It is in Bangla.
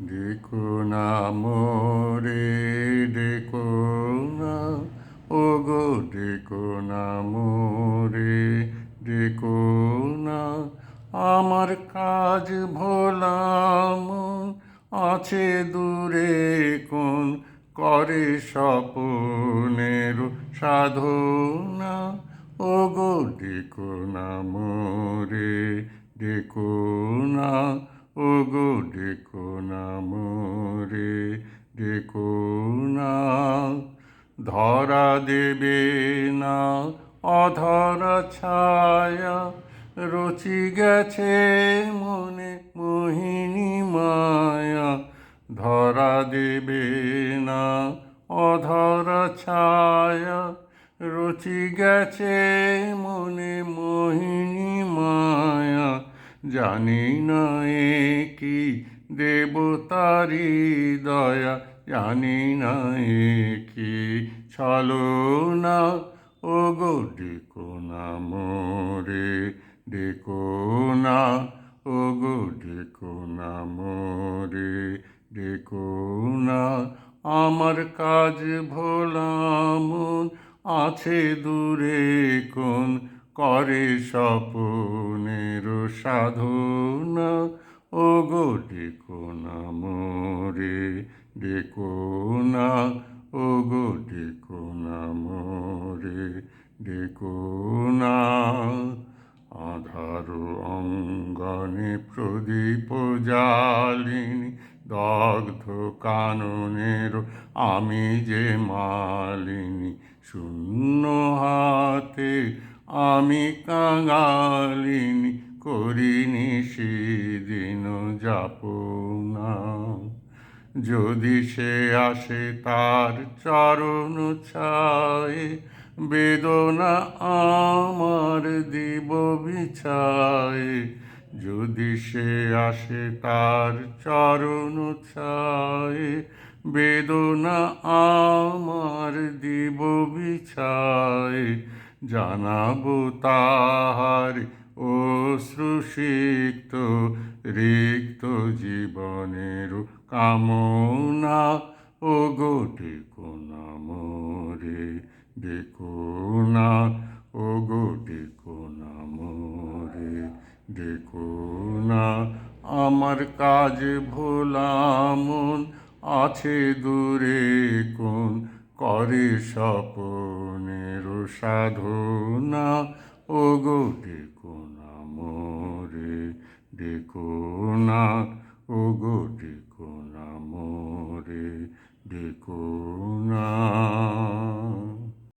দেখো না মোরে, দেখো না ও গো দেখো না মোরে, দেখো না, আমার কাজ ভোলাম আছে দূরে কোন করে স্বপনের সাধনা। ও গো দেখো না মোরে, দেখো না ও গো দেখো না মোরে দেখো না। ধরা দেবে না, অধরা ছায়া, রচি গেছে মনে মোহিনী মায়া। ধরা দেবে না, অধরা ছায়া, রচি গেছে মনে মোহিনী জানি না এ কি দেবতারি দয়া, জানি না এ কি ছলো না। ও গো ডেকো না মোরে, ডেকো না। ও গো ডেকো না মোরে, ডেকো না। আমার কাজ ভোলাম আছে দূরে কোন করে স্বপনের সাধনা। ও গো, ডেকো না মোরে, ডেকো না। ও গো, ডেকো না মোরে, ডেকো না। আধার অঙ্গনে প্রদীপ জালিনী দগ্ধ কাননের আমি যে মালিনী, শূন্য হাতে আমি কাঙালিনী করিনি সেদিন যাপনা। যদি সে আসে তার চরণ ছায় বেদনা আমার দিব বিছায় যদি সে আসে তার চরণ ছায় বেদনা আমার দিব বিছায় জানাব তাহার অশ্রুসিক্ত রিক্ত জীবনের কামনা ও গো ডেকো না ডেকো না ও গো ডেকো না না আমার কাজ ভোলামন আছে দূরে কোন করে স্বপনের সাধনা। ও গো ডেকো না মোরে, ডেকো না ও গো ডেকো না মোরে, ডেকো